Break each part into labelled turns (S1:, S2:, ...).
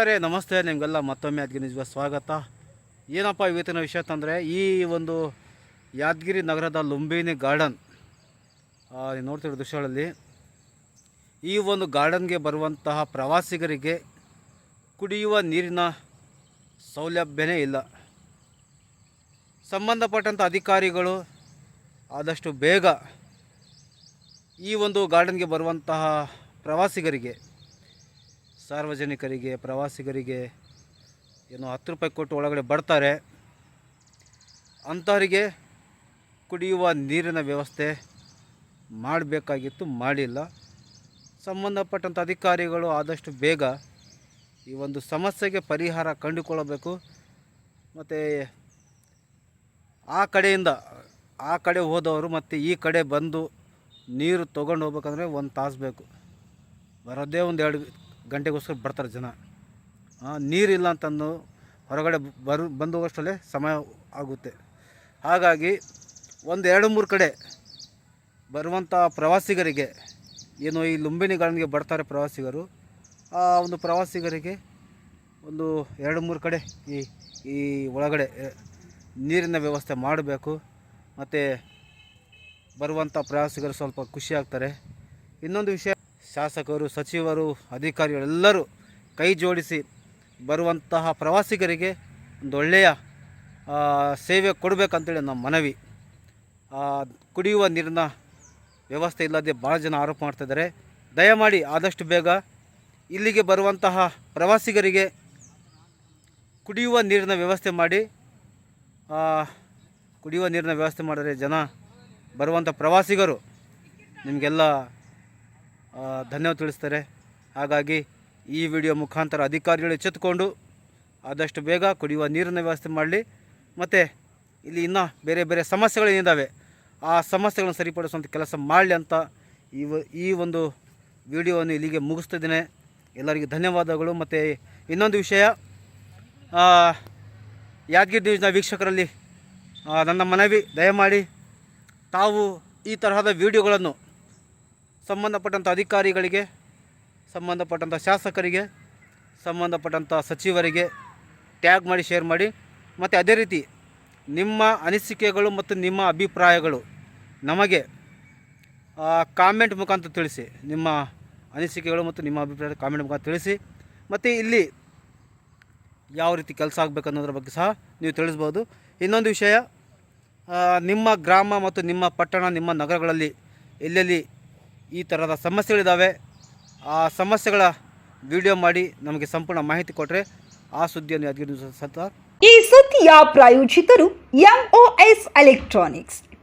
S1: ಅರೆ ನಮಸ್ತೆ, ನಿಮಗೆಲ್ಲ ಮತ್ತೊಮ್ಮೆ ಯಾದಗಿರಿ ನಿಜ ಸ್ವಾಗತ. ಏನಪ್ಪ ಇವತ್ತಿನ ವಿಷಯ ಅಂತಂದರೆ ಈ ಒಂದು ಯಾದಗಿರಿ ನಗರದ ಲುಂಬಿನಿ ಗಾರ್ಡನ್. ನೋಡ್ತಿರೋ ದೃಶ್ಯಗಳಲ್ಲಿ ಈ ಒಂದು ಗಾರ್ಡನ್ಗೆ ಬರುವಂತಹ ಪ್ರವಾಸಿಗರಿಗೆ ಕುಡಿಯುವ ನೀರಿನ ಸೌಲಭ್ಯನೇ ಇಲ್ಲ. ಸಂಬಂಧಪಟ್ಟಂಥ ಅಧಿಕಾರಿಗಳು ಆದಷ್ಟು ಬೇಗ ಈ ಒಂದು ಗಾರ್ಡನ್ಗೆ ಬರುವಂತಹ ಪ್ರವಾಸಿಗರಿಗೆ ಸಾರ್ವಜನಿಕರಿಗೆ, ಪ್ರವಾಸಿಗರಿಗೆ ಏನು ಹತ್ತು ರೂಪಾಯಿ ಕೊಟ್ಟು ಒಳಗಡೆ ಬರ್ತಾರೆ. ಅಂಥವರಿಗೆ ಕುಡಿಯುವ ನೀರಿನ ವ್ಯವಸ್ಥೆ ಮಾಡಬೇಕಾಗಿತ್ತು, ಮಾಡಿಲ್ಲ. ಸಂಬಂಧಪಟ್ಟಂಥ ಅಧಿಕಾರಿಗಳು ಆದಷ್ಟು ಬೇಗ ಈ ಒಂದು ಸಮಸ್ಯೆಗೆ ಪರಿಹಾರ ಕಂಡುಕೊಳ್ಳಬೇಕು. ಮತ್ತು ಆ ಕಡೆಯಿಂದ ಆ ಕಡೆ ಹೋದವರು ಮತ್ತು ಈ ಕಡೆ ಬಂದು ನೀರು ತೊಗೊಂಡು ಹೋಗ್ಬೇಕಂದ್ರೆ ಒಂದು ತಾಸು ಬೇಕು. ಬರೋದೇ ಒಂದು ಎರಡು ಗಂಟೆಗೋಸ್ಕರ ಬರ್ತಾರೆ ಜನ. ನೀರಿಲ್ಲ ಅಂತಂದು ಹೊರಗಡೆ ಬರು ಬಂದು ಹೋಗೋಷ್ಟರಲ್ಲೇ ಸಮಯ ಆಗುತ್ತೆ. ಹಾಗಾಗಿ ಒಂದು ಎರಡು ಮೂರು ಕಡೆ ಬರುವಂಥ ಪ್ರವಾಸಿಗರಿಗೆ, ಏನು ಈ ಲುಂಬಿನಿ ಗಾರ್ಡನ್ಗೆ ಬರ್ತಾರೆ ಪ್ರವಾಸಿಗರು, ಆ ಒಂದು ಪ್ರವಾಸಿಗರಿಗೆ ಒಂದು ಎರಡು ಮೂರು ಕಡೆ ಈ ಈ ಒಳಗಡೆ ನೀರಿನ ವ್ಯವಸ್ಥೆ ಮಾಡಬೇಕು. ಮತ್ತು ಬರುವಂಥ ಪ್ರವಾಸಿಗರು ಸ್ವಲ್ಪ ಖುಷಿ ಆಗ್ತಾರೆ. ಇನ್ನೊಂದು ವಿಷಯ ಶಾಸಕರು, ಸಚಿವರು, ಅಧಿಕಾರಿಗಳೆಲ್ಲರೂ ಕೈ ಜೋಡಿಸಿ ಬರುವಂತಹ ಪ್ರವಾಸಿಗರಿಗೆ ಒಂದು ಒಳ್ಳೆಯ ಸೇವೆ ಕೊಡಬೇಕಂತೇಳಿ ನಮ್ಮ ಮನವಿ. ಕುಡಿಯುವ ನೀರಿನ ವ್ಯವಸ್ಥೆ ಇಲ್ಲದೆ ಭಾಳ ಜನ ಆರೋಪ ಮಾಡ್ತಾಯಿದ್ದಾರೆ ದಯಮಾಡಿ ಆದಷ್ಟು ಬೇಗ ಇಲ್ಲಿಗೆ ಬರುವಂತಹ ಪ್ರವಾಸಿಗರಿಗೆ ಕುಡಿಯುವ ನೀರಿನ ವ್ಯವಸ್ಥೆ ಮಾಡಿ. ಕುಡಿಯುವ ನೀರಿನ ವ್ಯವಸ್ಥೆ ಮಾಡಿದರೆ ಜನ ಬರುವಂಥ ಪ್ರವಾಸಿಗರು ನಿಮಗೆಲ್ಲ ಧನ್ಯವಾದ ತಿಳಿಸ್ತಾರೆ. ಹಾಗಾಗಿ ಈ ವಿಡಿಯೋ ಮುಖಾಂತರ ಅಧಿಕಾರಿಗಳು ಎಚ್ಚೆತ್ತುಕೊಂಡು ಆದಷ್ಟು ಬೇಗ ಕುಡಿಯುವ ನೀರಿನ ವ್ಯವಸ್ಥೆ ಮಾಡಲಿ. ಮತ್ತು ಇಲ್ಲಿ ಇನ್ನೂ ಬೇರೆ ಬೇರೆ ಸಮಸ್ಯೆಗಳೇನಿದ್ದಾವೆ ಆ ಸಮಸ್ಯೆಗಳನ್ನು ಸರಿಪಡಿಸುವಂಥ ಕೆಲಸ ಮಾಡಲಿ ಅಂತ ಈ ಈ ಒಂದು ವಿಡಿಯೋವನ್ನು ಇಲ್ಲಿಗೆ ಮುಗಿಸ್ತಿದ್ದೇನೆ ಎಲ್ಲರಿಗೂ ಧನ್ಯವಾದಗಳು. ಮತ್ತು ಇನ್ನೊಂದು ವಿಷಯ ಯಾದಗಿರಿ ನ್ಯೂಸ್ನ ವೀಕ್ಷಕರಲ್ಲಿ ನನ್ನ ಮನವಿ, ದಯಮಾಡಿ ತಾವು ಈ ತರಹದ ವಿಡಿಯೋಗಳನ್ನು ಸಂಬಂಧಪಟ್ಟಂಥ ಅಧಿಕಾರಿಗಳಿಗೆ, ಸಂಬಂಧಪಟ್ಟಂಥ ಶಾಸಕರಿಗೆ, ಸಂಬಂಧಪಟ್ಟಂಥ ಸಚಿವರಿಗೆ ಟ್ಯಾಗ್ ಮಾಡಿ, ಶೇರ್ ಮಾಡಿ. ಮತ್ತು ಅದೇ ರೀತಿ ನಿಮ್ಮ ಅನಿಸಿಕೆಗಳು ಮತ್ತು ನಿಮ್ಮ ಅಭಿಪ್ರಾಯಗಳು ನಮಗೆ ಕಾಮೆಂಟ್ ಮುಖಾಂತರ ತಿಳಿಸಿ. ನಿಮ್ಮ ಅನಿಸಿಕೆಗಳು ಮತ್ತು ನಿಮ್ಮ ಅಭಿಪ್ರಾಯ ಕಾಮೆಂಟ್ ಮುಖಾಂತರ ತಿಳಿಸಿ. ಮತ್ತು ಇಲ್ಲಿ ಯಾವ ರೀತಿ ಕೆಲಸ ಆಗಬೇಕು ಅನ್ನೋದ್ರ ಬಗ್ಗೆ ಸಹ ನೀವು ತಿಳಿಸ್ಬೋದು. ಇನ್ನೊಂದು ವಿಷಯ ನಿಮ್ಮ ಗ್ರಾಮ ಮತ್ತು ನಿಮ್ಮ ಪಟ್ಟಣ, ನಿಮ್ಮ ನಗರಗಳಲ್ಲಿ ಎಲ್ಲೆಲ್ಲಿ ಈ ಥರದ ಸಮಸ್ಯೆಗಳಿದ್ದಾವೆ, ಆ ಸಮಸ್ಯೆಗಳ ವಿಡಿಯೋ ಮಾಡಿ ನಮಗೆ ಸಂಪೂರ್ಣ ಮಾಹಿತಿ ಕೊಟ್ಟರೆ ಆ ಸುದ್ದಿಯನ್ನು ಯಾದಗಿರಿ ಸಂತ
S2: ಈ ಸುದ್ದಿಯ ಪ್ರಾಯೋಜಿತರು MOS electronics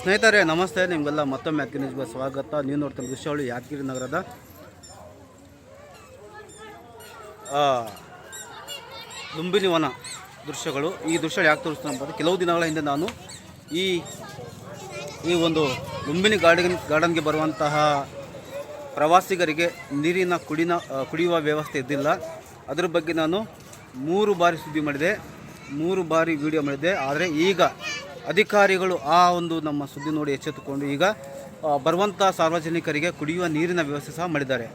S1: ಸ್ನೇಹಿತರೆ, ನಮಸ್ತೆ. ನಿಮಗೆಲ್ಲ ಮತ್ತೊಮ್ಮೆ ಯಾದಗಿರಿ ನ್ಯೂಸ್ಗೆ ಸ್ವಾಗತ. ನೀವು ನೋಡ್ತೀನಿ ದೃಶ್ಯಾವಳಿ ಯಾದಗಿರಿ ನಗರದ. ಲುಂಬಿನಿ ವನ ದೃಶ್ಯಗಳು. ಈ ದೃಶ್ಯ ಯಾಕೆ ತೋರಿಸ್ತೀನಿ ಅಂತಂದರೆ ಕೆಲವು ದಿನಗಳ ಹಿಂದೆ ನಾನು ಈ ಈ ಒಂದು ಲುಂಬಿನಿ ಗಾರ್ಡನ್, ಗಾರ್ಡನ್ಗೆ ಬರುವಂತಹ ಪ್ರವಾಸಿಗರಿಗೆ ನೀರಿನ ಕುಡಿನ ಕುಡಿಯುವ ವ್ಯವಸ್ಥೆ ಇದ್ದಿಲ್ಲ. ಅದ್ರ ಬಗ್ಗೆ ನಾನು ಮೂರು ಬಾರಿ ಸುದ್ದಿ ಮಾಡಿದೆ. ಮೂರು ಬಾರಿ ವಿಡಿಯೋ ಮಾಡಿದೆ. ಆದರೆ ಈಗ ಅಧಿಕಾರಿಗಳು ಆ ಒಂದು ನಮ್ಮ ಸುದ್ದಿ ನೋಡಿ ಎಚ್ಚೆತ್ತುಕೊಂಡು ಈಗ ಬರುವಂಥ ಸಾರ್ವಜನಿಕರಿಗೆ ಕುಡಿಯುವ ನೀರಿನ ವ್ಯವಸ್ಥೆ ಸಹ ಮಾಡಿದ್ದಾರೆ.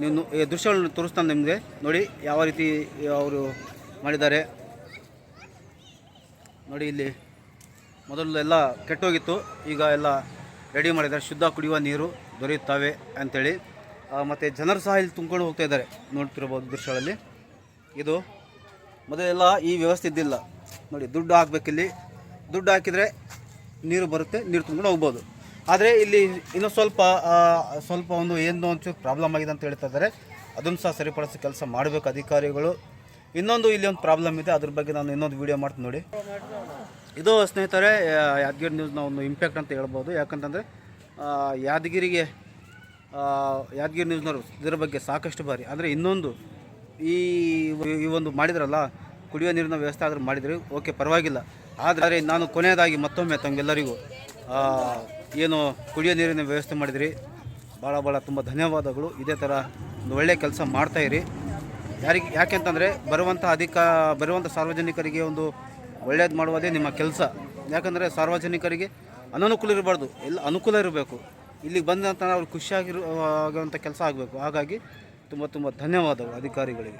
S1: ನೀವು ಈ ದೃಶ್ಯಗಳನ್ನು ತೋರಿಸ್ತಾನೆ ನಿಮಗೆ. ನೋಡಿ ಯಾವ ರೀತಿ ಅವರು ಮಾಡಿದ್ದಾರೆ. ನೋಡಿ ಇಲ್ಲಿ ಮೊದಲು ಎಲ್ಲ ಕೆಟ್ಟೋಗಿತ್ತು. ಈಗ ಎಲ್ಲ ರೆಡಿ ಮಾಡಿದ್ದಾರೆ. ಶುದ್ಧ ಕುಡಿಯುವ ನೀರು ದೊರೆಯುತ್ತವೆ ಅಂಥೇಳಿ ಮತ್ತು ಜನರು ಸಹ ಇಲ್ಲಿ ತುಂಬಿಕೊಂಡು ಹೋಗ್ತಾ ಇದ್ದಾರೆ. ನೋಡ್ತಿರ್ಬೋದು ದೃಶ್ಯಗಳಲ್ಲಿ. ಇದು ಮೊದಲೆಲ್ಲ ಈ ವ್ಯವಸ್ಥೆ ಇದ್ದಿಲ್ಲ. ನೋಡಿ, ದುಡ್ಡು ಹಾಕ್ಬೇಕಿಲ್ಲಿ. ದುಡ್ಡು ಹಾಕಿದರೆ ನೀರು ಬರುತ್ತೆ, ನೀರು ತುಂಬ್ಕೊಂಡು ಹೋಗ್ಬೋದು. ಆದರೆ ಇಲ್ಲಿ ಇನ್ನೂ ಸ್ವಲ್ಪ ಸ್ವಲ್ಪ ಒಂದು ಏನು ಒಂಚೂರು ಪ್ರಾಬ್ಲಮ್ ಆಗಿದೆ ಅಂತ ಹೇಳ್ತಾ ಇದ್ದಾರೆ. ಅದನ್ನು ಸಹ ಸರಿಪಡಿಸಿ ಕೆಲಸ ಮಾಡಬೇಕು ಅಧಿಕಾರಿಗಳು. ಇನ್ನೊಂದು ಇಲ್ಲಿ ಒಂದು ಪ್ರಾಬ್ಲಮ್ ಇದೆ, ಅದ್ರ ಬಗ್ಗೆ ನಾನು ಇನ್ನೊಂದು ವಿಡಿಯೋ ಮಾಡ್ತೀನಿ ನೋಡಿ. ಇದು ಸ್ನೇಹಿತರೆ ಯಾದಗಿರಿ ನ್ಯೂಸ್ನ ಒಂದು ಇಂಪ್ಯಾಕ್ಟ್ ಅಂತ ಹೇಳ್ಬೋದು. ಯಾಕಂತಂದರೆ ಯಾದಗಿರಿಗೆ ಯಾದಗಿರಿ ನ್ಯೂಸ್ನವರು ಇದರ ಬಗ್ಗೆ ಸಾಕಷ್ಟು ಬಾರಿ, ಅಂದರೆ ಇನ್ನೊಂದು ಈ ಈ ಒಂದು ಮಾಡಿದ್ರಲ್ಲ, ಕುಡಿಯೋ ನೀರಿನ ವ್ಯವಸ್ಥೆ ಆದರೂ ಮಾಡಿದರೆ, ಓಕೆ, ಪರವಾಗಿಲ್ಲ. ಆದರೆ ನಾನು ಕೊನೆಯದಾಗಿ ಮತ್ತೊಮ್ಮೆ ತಮಗೆಲ್ಲರಿಗೂ ಏನು ಕುಡಿಯೋ ನೀರಿನ ವ್ಯವಸ್ಥೆ ಮಾಡಿದಿರಿ. ಭಾಳ ಭಾಳ ತುಂಬ ಧನ್ಯವಾದಗಳು. ಇದೇ ಥರ ಒಂದು ಒಳ್ಳೆಯ ಕೆಲಸ ಮಾಡ್ತಾಯಿರಿ ಯಾರಿಗೆ, ಯಾಕೆಂತಂದರೆ ಬರುವಂಥ ಅಧಿಕ, ಬರುವಂಥ ಸಾರ್ವಜನಿಕರಿಗೆ ಒಂದು ಒಳ್ಳೇದು ಮಾಡುವುದೇ ನಿಮ್ಮ ಕೆಲಸ. ಯಾಕಂದರೆ ಸಾರ್ವಜನಿಕರಿಗೆ ಅನನುಕೂಲ ಇರಬಾರ್ದು. ಎಲ್ಲ ಅನುಕೂಲ ಇರಬೇಕು. ಇಲ್ಲಿಗೆ ಬಂದ ನಂತರ ಅವ್ರು ಖುಷಿಯಾಗಿರೋ ಆಗುವಂಥ ಕೆಲಸ ಆಗಬೇಕು. ಹಾಗಾಗಿ ತುಂಬ ತುಂಬ ಧನ್ಯವಾದಗಳು ಅಧಿಕಾರಿಗಳಿಗೆ.